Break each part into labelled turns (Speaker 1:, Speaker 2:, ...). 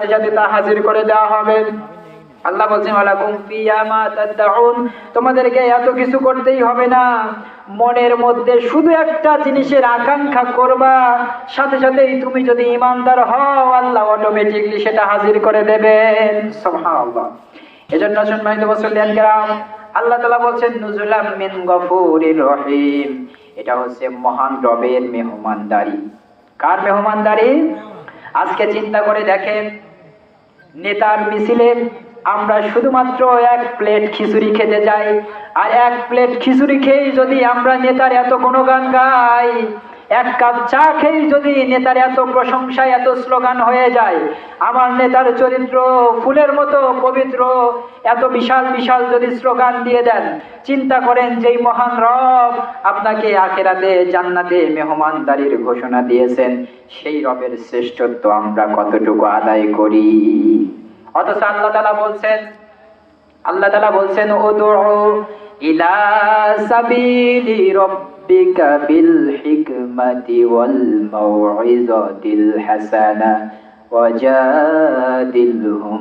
Speaker 1: সাথে সাথে তা হাজির করে দেওয়া হবে। আল্লাহ বলছেন, ওয়ালাকুম ফিয়া মা তাদউন। তোমাদেরকে এত কিছু করতেই হবে না। মনের মধ্যে শুধু একটা জিনিসের আকাঙ্ক্ষা করবা। সাথে সাথেই তুমি যদি হও, আল্লাহ অটোমেটিকলি সেটা হাজির করে দেবেন। সুবহানাল্লাহ। এজন্য সম্মানিত কেরাম, আল্লাহ তাআলা বলছেন, নুজুলাম মিন গফুরির রহিম। এটা হচ্ছে মহান রবের মেহমানদারি। কার মেহমানদারি? আজকে চিন্তা করে দেখেন নেতার মিছিলে আমরা শুধুমাত্র এক প্লেট খিচুড়ি খেতে যাই আর এক প্লেট খিচুড়ি খেয়েই যদি আমরা নেতার এত কোনো গান গাই এক কাপ চা খেয়েই যদি নেতার এত প্রশংসা, এত স্লোগান হয়ে যায়, আমার নেতার চরিত্র ফুলের মতো পবিত্র, এত বিশাল বিশাল যদি স্লোগান দিয়ে দেন, চিন্তা করেন যেই মহান রব আপনাকে আখেরাতে জান্নাতে মেহমানদারির ঘোষণা দিয়েছেন, সেই রবের শ্রেষ্ঠত্ব আমরা কতটুকু আদায় করি? অথচ আল্লাহ তালা বলছেন, আল্লাহ তালা বলছেন ও ইলা রাব্বিকা বিল হিকমাতি ওয়াল মাউইজাতিল হাসানা ওয়াজাদিলহুম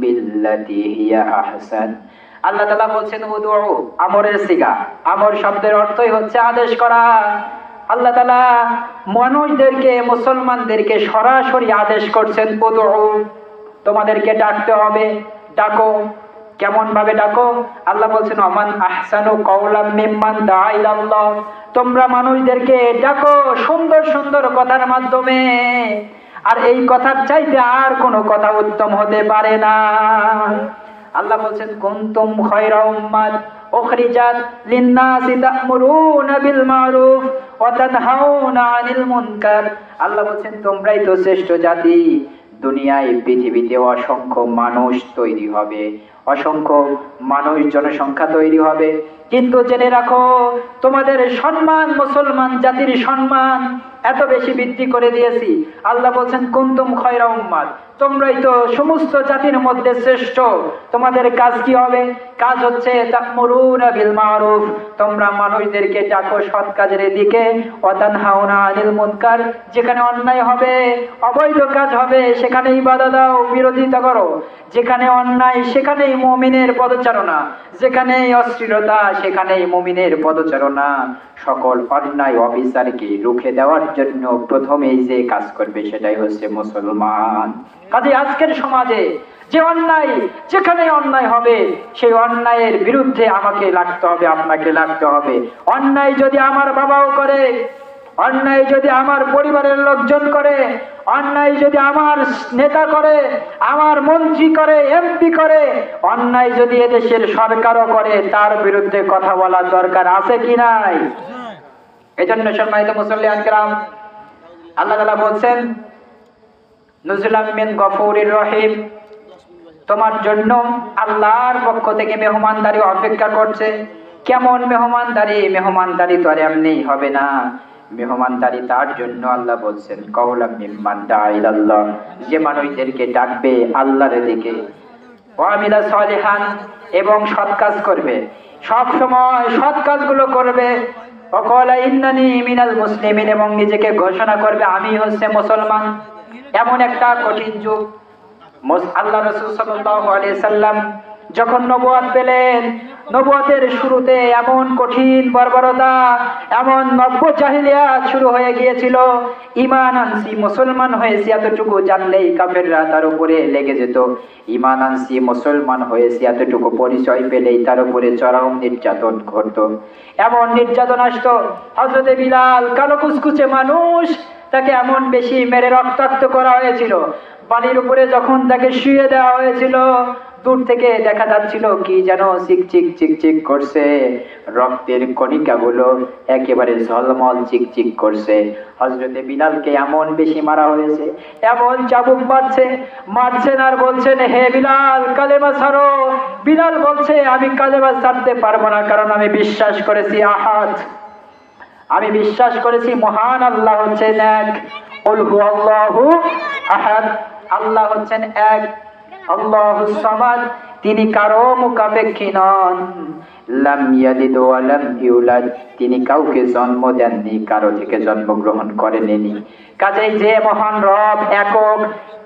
Speaker 1: বিল্লাতি হিয়া আহসান। আল্লাহ তালা বলছেন উদউ আমরের সিগা। আমর শব্দের অর্থই হচ্ছে আদেশ করা। আল্লাহ তালা মানুষদেরকে, মুসলমানদেরকে সরাসরি আদেশ করছেন উদউ তোমাদেরকে ডাকতে হবে। ডাকো কেমন ভাবে ডাকো? আল্লাহ বলছেন, অমান আহসানু কওলাম মিম্মান দাইলাল্লাহ তোমরা মানুষদেরকে ডাকো সুন্দর সুন্দর কথার মাধ্যমে। আর এই কথার চাইতে আর কোনো কথা উত্তম হতে পারে না। আল্লাহ বলছেন, কুনতুম খায়রা উম্মাত উখরিজাত লিন-নাসি তা'মুরুনা বিল মারুফ ওয়া তানহাউনা আনিল মুনকার। আল্লাহ বলছেন, তোমরাই তো শ্রেষ্ঠ জাতি। দুনিয়ায়, পৃথিবীতে অসংখ্য মানুষ তৈরি হবে। অসংখ্য মানুষ জনসংখ্যা তৈরি হবে। কিন্তু জেনে রাখো, তোমাদের সম্মান মুসলমান জাতির সম্মান এত বেশি বৃদ্ধি করে দিয়েছি। আল্লাহ বলছেন, কুন্তুম খয়রা উম্মাদ তোমরাই তো সমস্ত জাতির মধ্যে শ্রেষ্ঠ। তোমাদের কাজ কি হবে? কাজ হচ্ছে তোমরা মানুষদেরকে ডাকো সৎ কাজের দিকে। ওয়াতানহাউনা আনিল মুনকার। যেখানে অন্যায় হবে, অবৈধ কাজ হবে, সেখানেই বাধা দাও, বিরোধিতা করো। যেখানে অন্যায়, সেখানেই মুমিনের পদচারণা। যেখানেই অশ্লীলতা, সেখানেই মুমিনের পদচারণা। সকল অন্যায় অফিসারকে রুখে দেওয়ার জন্য প্রথমেই যে কাজ করবে সেটাই হচ্ছে মুসলমান। কাজে আজকের সমাজে যে অন্যায় যেখানে অন্যায় হবে, সেই অন্যায়ের বিরুদ্ধে আমাকে লাগতে হবে, আপনাকে লাগতে হবে। অন্যায় যদি আমার বাবাও করে, অন্যায় যদি আমার পরিবারের লোকজন করে অন্যায় যদি আমার নেতা করে, আমার মন্ত্রী করে এমপি করে, অন্যায় যদি এদেশের সরকারও করে, তার বিরুদ্ধে কথা বলার দরকার আছে কি নাই? এজন্য সম্মানিত মুসল্লিয়ান গ্রাম আল্লাহ তালা বলছেন নুজুলাম মিন রহিম। তোমার জন্য আল্লাহর পক্ষ থেকে মেহমানদারি অপেক্ষা করছে। কেমন মেহমানদারি? মেহমানদারি তো আর এমনি হবে না। মেহমানদারি তার জন্য আল্লাহ বলছেন, কওলাম মিম্মান দাইলাল্লাহ যে মানুষদেরকে ডাকবে আল্লাহর দিকে। ওয়ামিলা সলিহান এবং সৎ কাজ করবে। সব সময় সৎ কাজগুলো করবে। অকলা ইন্নানি মিনাল মুসলিমিন এবং নিজেকে ঘোষণা করবে, আমি হচ্ছে মুসলমান। এমন একটা কঠিন যুগ। আল্লাহ রসুল আলাইহি সাল্লাম যখন নবুয়াত পেলেন নবুয়াতের শুরুতে এমন কঠিন বর্বরতা, এমন নব্য জাহিলিয়া শুরু হয়ে গিয়েছিল। ইমান আনসি মুসলমান হয়েছি, এতটুকু জানলেই কাফেররা তার উপরে লেগে যেত। ইমান আনসি মুসলমান হয়েছি, এতটুকু পরিচয় পেলেই তার উপরে চরম নির্যাতন ঘটত। এমন নির্যাতন আসতো হজরতে বিলাল কালো কুচকুচে মানুষ তাকে এমন বেশি মেরে রক্তাক্ত করা হয়েছিল। বালির উপরে যখন তাকে শুয়ে দেওয়া হয়েছিল, দূর থেকে দেখা যাচ্ছিল কি যেন চিক চিক চিক চিক করছে। রক্তের কণিকাগুলো একেবারে ঝলমল চিক চিক করছে। হজরতে বিলালকে এমন বেশি মারা হয়েছে, এমন চাবুক মারছে, মারছেন আর বলছেন, হে বিলাল, কালেমা ছাড়ো। বিলাল বলছে, আমি কালেমা ছাড়তে পারব না, কারণ আমি বিশ্বাস করেছি আহাত আমি বিশ্বাস করেছি, মহান আল্লাহ হচ্ছেন এক। আল্লাহু আহাদ। আল্লাহ হচ্ছেন এক। আল্লাহু সামাদ। তিনি কারও মুখাপেক্ষী নন। লাম ইয়ালিদ ওয়া তিনি কাউকে জন্ম দেননি, কারও থেকে জন্মগ্রহণ করেননি। কাজেই যে মহান রব একক,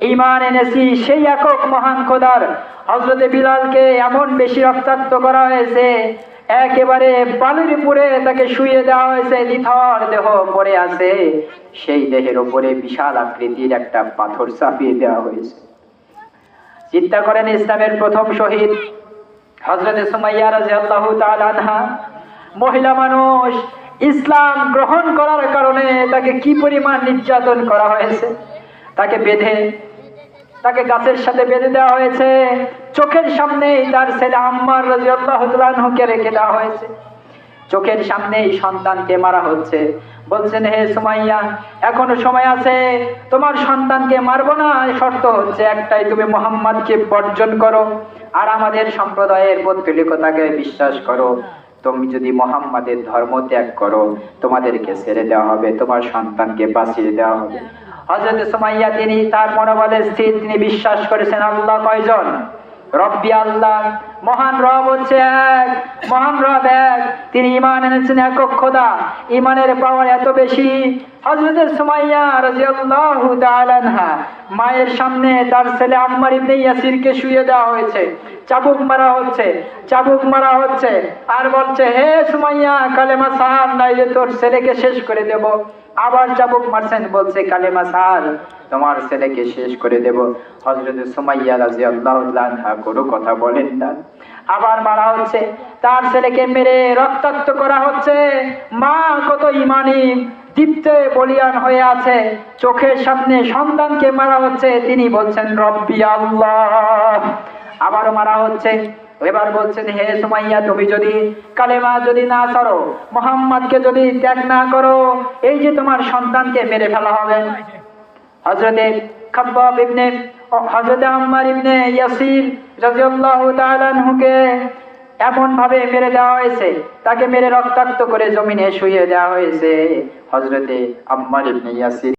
Speaker 1: ঈমান এনেছি, সেই একক মহান খোদার। হযরতে বিলালকে এমন বেশি রক্তাক্ত করা হয়েছে একেবারে বালুর উপরে তাকে শুয়ে দেওয়া হয়েছে। নিথর দেহ পড়ে আছে। সেই দেহের উপরে বিশাল আকৃতির একটা পাথর চাপিয়ে দেওয়া হয়েছে। চিন্তা করেন ইসলামের প্রথম শহীদ হজরত সুমাইয়া রাদিয়াল্লাহু তাআলা আনহা। মহিলা মানুষ, ইসলাম গ্রহণ করার কারণে তাকে কি পরিমাণ নির্যাতন করা হয়েছে? তাকে বেঁধে, তাকে গাছের সাথে বেঁধে দেওয়া হয়েছে। চোখের সামনেই তার ছেলে আম্মার আনহুকে রেখে দেওয়া হয়েছে। চোখের সামনেই সন্তানকে মারা হচ্ছে। বলছেন, হে সুমাইয়া, এখনও সময় আছে, তোমার সন্তানকে মারবো না। শর্ত হচ্ছে একটাই, তুমি মোহাম্মদকে বর্জন করো আর আমাদের সম্প্রদায়ের পৌত্তলিকতাকে বিশ্বাস করো। তুমি যদি মোহাম্মদের ধর্ম ত্যাগ করো, তোমাদেরকে ছেড়ে দেওয়া হবে, তোমার সন্তানকে বাঁচিয়ে দেওয়া হবে। হজরত সুমাইয়া, তিনি তার মনোবলে স্থির, তিনি বিশ্বাস করেছেন, আল্লাহ কয়জন? রব্বি আল্লাহ মহান রব হচ্ছে এক মহান রব এক, তিনি ইমান এনেছেন একক খোদা ইমানের পাওয়ার এত বেশি। তাআলা মায়ের সামনে তার ছেলে শুয়ে দেওয়া হয়েছে। চাবুক মারা হচ্ছে, চাবুক মারা হচ্ছে। আর বলছে, হে সুমাইয়া, কালেমা সাহার নাইলে তোর ছেলেকে শেষ করে দেব। আবার চাবুক মারছেন, বলছে, কালেমা সাহার তোমার ছেলেকে শেষ করে দেব। হজরত সুমাইয়া রাজি আল্লাহ কোনো কথা বলেন না। আবার মারা হচ্ছে। তার ছেলেকে মেরে রক্তাক্ত করা হচ্ছে। মা কত ইমানি, দীপ্তে বলিয়ান হয়ে আছে। চোখের সামনে সন্তানকে মারা হচ্ছে। তিনি বলছেন, রব্বি আল্লাহ। আবারও মারা হচ্ছে। এবার বলছেন, হে সুমাইয়া, তুমি যদি কালেমা যদি না ছাড়ো, মোহাম্মদকে যদি ত্যাগ না করো, এই যে তোমার সন্তানকে মেরে ফেলা হবে। হজরতে খাব্বাব ইবনে হজরত আম্মার ইবনে ইয়াসির রাজিউল্লাহ তাআলা এমনভাবে এমন ভাবে মেরে দেওয়া হয়েছে, তাকে মেরে রক্তাক্ত করে জমিনে শুয়ে দেওয়া হয়েছে হজরতে আম্মার ইবনে ইয়াসির।